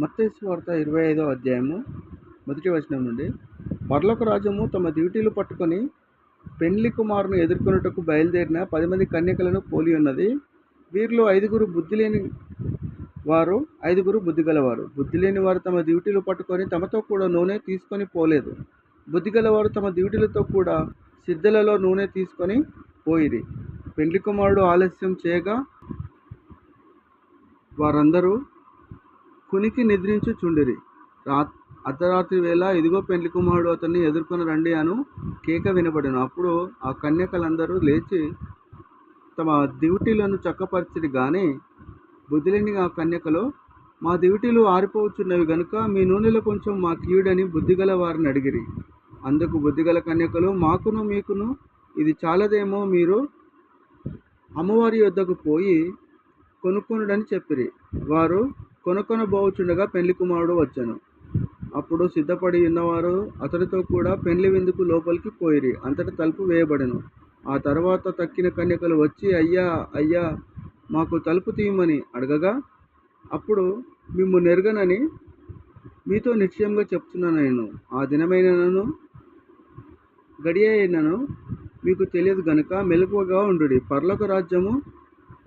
మత్తయి వార్త ఇరవై ఐదో అధ్యాయము మొదటి వచనం నుండి. పర్లోక రాజ్యము తమ డ్యూటీలు పట్టుకొని పెండ్లి కుమారుని ఎదుర్కొనుటకు బయలుదేరిన పది మంది కన్యకలను పోలి ఉన్నది. వీరిలో ఐదుగురు బుద్ధి లేని వారు ఐదుగురు బుద్ధి గలవారు. బుద్ధి లేని వారు తమ డ్యూటీలు పట్టుకొని తమతో కూడా నూనె తీసుకొని పోలేదు. బుద్ధి గలవారు తమ డ్యూటీలతో కూడా సిద్ధలలో నూనె తీసుకొని పోయిరి. పెండ్లి కుమారుడు ఆలస్యం చేయగా వారందరూ కునికి నిద్రించుచుండిరి రా అర్ధరాత్రి వేళ ఇదిగో పెండ్లి కుమారుడు అతన్ని ఎదుర్కొని రండి అను కేక వినబడను. అప్పుడు ఆ కన్యకలందరూ లేచి తమ దివిటీలను చక్కపరిచిరి కానీ బుద్ధిలేని ఆ కన్యకలో మా దివిటీలు ఆరిపోవచ్చున్నవి గనుక మీ నూనెలో కొంచెం మా కీయుడని బుద్ధిగల వారిని అడిగిరి. అందుకు బుద్ధిగల కన్యకలు మాకును మీకును ఇది చాలదేమో మీరు అమ్మవారి యొద్దకు పోయి కొనుక్కొనుడని చెప్పిరి. వారు కొనుక్కొనబోచుండగా పెళ్ళి కుమారుడు వచ్చాను. అప్పుడు సిద్ధపడి ఉన్నవారు అతడితో కూడా పెళ్ళి విందుకు లోపలికి పోయిరి. అంతటి తలుపు వేయబడెను. ఆ తర్వాత తక్కిన కన్యకలు వచ్చి అయ్యా అయ్యా మాకు తలుపు తీయమని అడగగా అప్పుడు మిమ్ము నెరగనని మీతో నిశ్చయంగా చెప్తున్నాను నేను. ఆ దినమైనను గడియ అయినను మీకు తెలియదు గనుక మెలకువగా ఉండుడి. పర్లోక రాజ్యము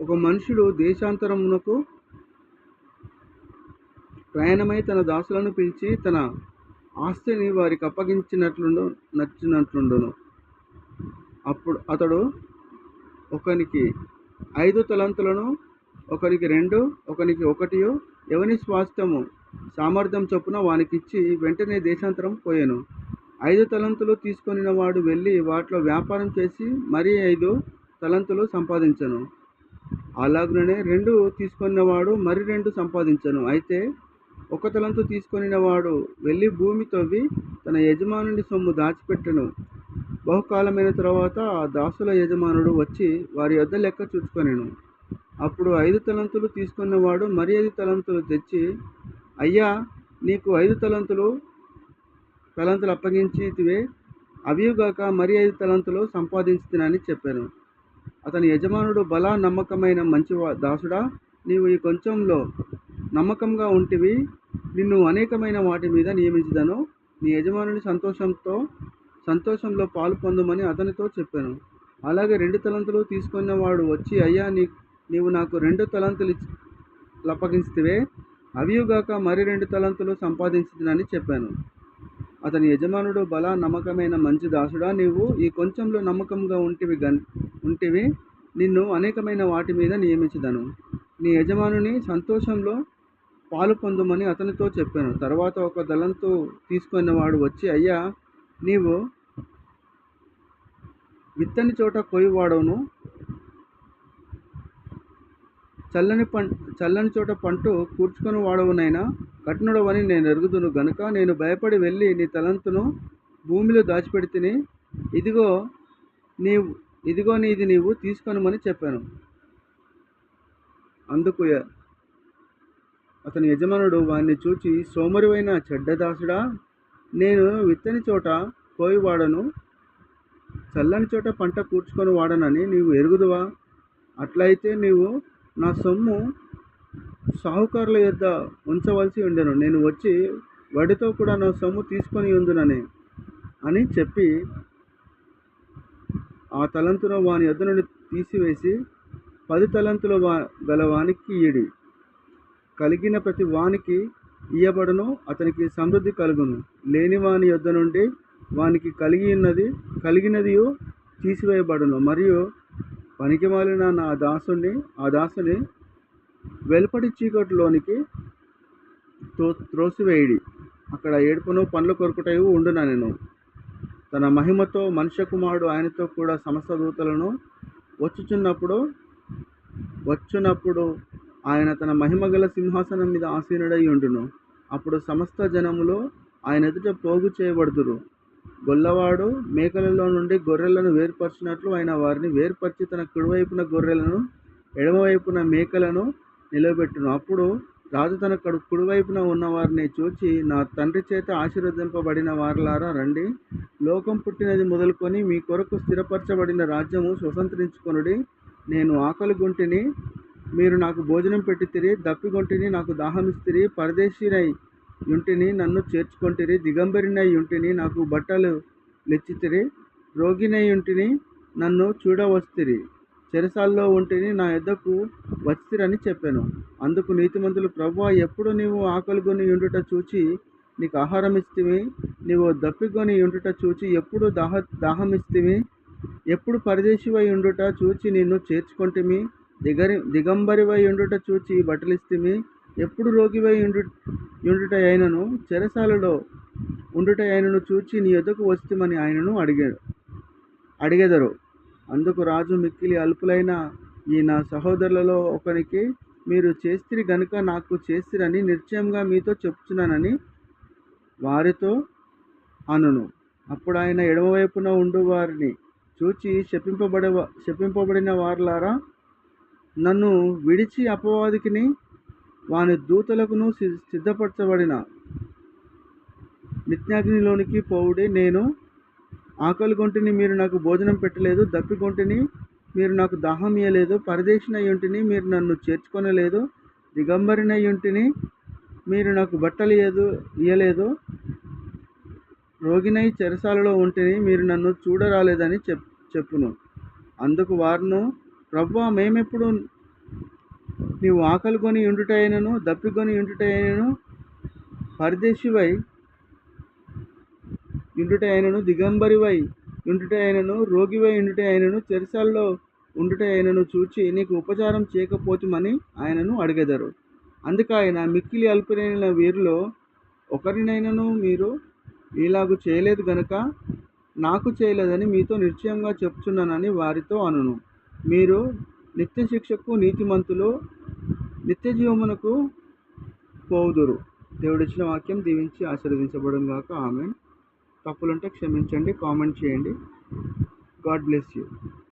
ఒక మనుషుడు దేశాంతరమునకు ప్రయాణమై తన దాసులను పిలిచి తన ఆస్తిని వారికి అప్పగించినట్లుండు నచ్చినట్లుండును. అప్పుడు అతడు ఒకనికి ఐదు తలంతులను ఒకరికి రెండు ఒకనికి ఒకటి ఎవని స్వాస్థ్యము సామర్థ్యం చొప్పున వానికిచ్చి వెంటనే దేశాంతరం పోయాను. ఐదు తలంతులు తీసుకొనిన వాడు వెళ్ళి వాటిలో వ్యాపారం చేసి మరీ ఐదు తలంతులు సంపాదించను. అలాగనే రెండు తీసుకున్నవాడు మరి రెండు సంపాదించను. అయితే ఒక తలంతు తీసుకొనిన వాడు వెళ్ళి భూమి తవ్వి తన యజమానుని సొమ్ము దాచిపెట్టను. బహుకాలమైన తర్వాత ఆ దాసుల యజమానుడు వచ్చి వారి వద్ద లెక్క చూసుకొనిను అప్పుడు ఐదు తలంతులు తీసుకున్నవాడు మరి ఐదు తలంతులు తెచ్చి అయ్యా నీకు ఐదు తలంతులు తలంతులు అప్పగించితివే అవియుగాక మరి ఐదు తలంతులు సంపాదించుతునని చెప్పాను. అతని యజమానుడు బలా నమ్మకమైన మంచి దాసుడా నీవు ఈ కొంచెంలో నమ్మకంగా ఉంటివి నిన్ను అనేకమైన వాటి మీద నియమించదను. నీ యజమానుని సంతోషంతో సంతోషంలో పాలు పొందమని అతనితో చెప్పాను. అలాగే రెండు తలంతులు తీసుకున్నవాడు వచ్చి అయ్యా నీ నీవు నాకు రెండు తలంతులు అప్పగించితివే అవియుగాక మరి రెండు తలంతులు సంపాదించుదని చెప్పాను. అతని యజమానుడు బలా నమ్మకమైన మంచి దాసుడా నీవు. ఈ కొంచెంలో నమ్మకంగా ఉంటివి గన్ ఉంటివి. నిన్ను అనేకమైన వాటి మీద నియమించదను. నీ యజమానుని సంతోషంలో పాలు పొందమని అతనితో చెప్పాను. తర్వాత ఒక దళంతో తీసుకున్నవాడు వచ్చి అయ్యా నీవు విత్తని చోట కొయ్యవాడవును చల్లని పం చల్లని చోట పంటు కూర్చుకొని వాడవునైనా కఠినుడవని నేను ఎరుగుదును గనుక నేను భయపడి వెళ్ళి నీ తలంతును భూమిలో దాచిపెడితిని. ఇదిగో నీవు ఇదిగో నీది నీవు తీసుకొనమని చెప్పాను. అందుకు అతని యజమానుడు వాడిని చూచి సోమరువైన చెడ్డదాసుడా నేను విత్తని చోట కోయి వాడను చల్లని చోట పంట కూర్చుకొని వాడనని నీవు ఎరుగుదువా? అట్లయితే నీవు నా సొమ్ము సాహుకారుల యొద్ద ఉంచవలసి ఉండెను. నేను వచ్చి వడితో కూడా నా సొమ్ము తీసుకొని ఉందునని అని చెప్పి ఆ తలంతును వాని యొద్ద నుండి తీసివేసి పది తలంతుల వా గల వానికి కలిగిన ప్రతి వానికి ఇయ్యబడను అతనికి సమృద్ధి కలుగును. లేని వాని యొద్ద నుండి వానికి కలిగి ఉన్నది కలిగినది తీసివేయబడును. మరియు పనికి మాలిన నా దాసుని ఆ దాసుని వెలుపటి చీకటిలోనికి తో త్రోసివేయడి. అక్కడ ఏడుపును పండ్లు కొరుకుటయు ఉండునా నేను? తన మహిమతో మనుష్య కుమారుడు ఆయనతో కూడా సమస్త దూతలను వచ్చుచున్నప్పుడు వచ్చునప్పుడు ఆయన తన మహిమగల సింహాసనం మీద ఆసీనుడై ఉండును. అప్పుడు సమస్త జనములో ఆయన ఎదుట పోగు చేయబడుదురు. గొల్లవాడు మేకలలో నుండి గొర్రెలను వేరుపరిచినట్లు ఆయన వారిని వేర్పరిచి తన కుడివైపున గొర్రెలను ఎడమవైపున మేకలను నిలబెట్టును. అప్పుడు రాజు తన కడు కుడివైపున ఉన్న వారిని చూచి నా తండ్రి చేత ఆశీర్వదింపబడిన వారలారా రండి. లోకం పుట్టినది మొదలుకొని మీ కొరకు స్థిరపరచబడిన రాజ్యము స్వతంత్రించుకొనుడి. నేను ఆకలి గుంటిని మీరు నాకు భోజనం పెట్టితిరి దప్పికొంటిని నాకు దాహమిస్తిరి పరదేశీనై యుంటిని నన్ను చేర్చుకొంటిరి దిగంబరినై యుంటిని నాకు బట్టలు లెచ్చితిరి రోగినై యుంటిని నన్ను చూడవస్తిరి చెరసాల్లో ఉంటిని నా ఎద్దకు వచ్చిరని చెప్పాను. అందుకు నీతిమంతులు ప్రభువా ఎప్పుడు నీవు ఆకలిగొని ఉండుట చూచి నీకు ఆహారం ఇస్తివి నీవు దప్పికొని ఉండుట చూచి ఎప్పుడు దాహ దాహం ఇస్తివి ఎప్పుడు పరదేశివై ఉండుట చూచి నిన్ను చేర్చుకొంటిమి? దిగరి దిగంబరివై ఉండుట చూచి బట్టలిస్తిమి ఎప్పుడు రోగివై ఉండు ఉండుట అయినను చెరసాలలో ఉండుట అయినను చూచి నీ ఎదుకు వస్తుమని ఆయనను అడిగాడు అడిగెదరు. అందుకు రాజు మిక్కిలి అల్పులైన ఈ నా సహోదరులలో ఒకనికి మీరు చేస్తిరి గనుక నాకు చేస్తిరని నిశ్చయంగా మీతో చెప్తున్నానని వారితో అనును. అప్పుడు ఆయన ఎడమవైపున ఉండు వారిని చూచి శపింపబడే శపింపబడిన వారులారా నన్ను విడిచి అపవాదికిని వాని దూతలకును సి- సిద్ధపరచబడిన నిత్యాగ్నిలోనికి పోవుడి నేను. ఆకలి గొంటిని మీరు నాకు భోజనం పెట్టలేదు దప్పి గొంటిని మీరు నాకు దాహం ఇయ్యలేదు పరదేశినయ్యుంటిని మీరు నన్ను చేర్చుకొనలేదు దిగంబరిన ఇంటిని మీరు నాకు బట్టలు ఇయ్యదు ఇయ్యలేదు రోగినై చెరసాలలో ఉంటేనే మీరు నన్ను చూడరాలేదని చెప్ చెప్పును. అందుకు వారును ప్రభువా మేమెప్పుడు నీవు ఆకలి కొని ఉండుటైనను దప్పికొని ఉండుటైనను పరదేశివై ఉండుట అయినను దిగంబరివై ఉండుట అయినను రోగివై ఉండుట అయినను చెరసాల్లో ఉండుట అయినను చూచి నీకు ఉపచారం చేయకపోతుమని ఆయనను అడిగెదరు. అందుకైన ఆయన మిక్కిలి అల్పులైన వీరిలో ఒకరినైనను మీరు ఇలాగు చేయలేదు గనుక నాకు చేయలేదని మీతో నిశ్చయంగా చెప్తున్నానని వారితో అనును. మీరు నిత్య శిక్షకు నీతిమంతులు నిత్య జీవమునకు పోదురు దేవుడిచ్చిన వాక్యం దీవించి ఆశీర్వదించబడం గాక. ఆమె తప్పులుంటే క్షమించండి కామెంట్ చేయండి. God bless you.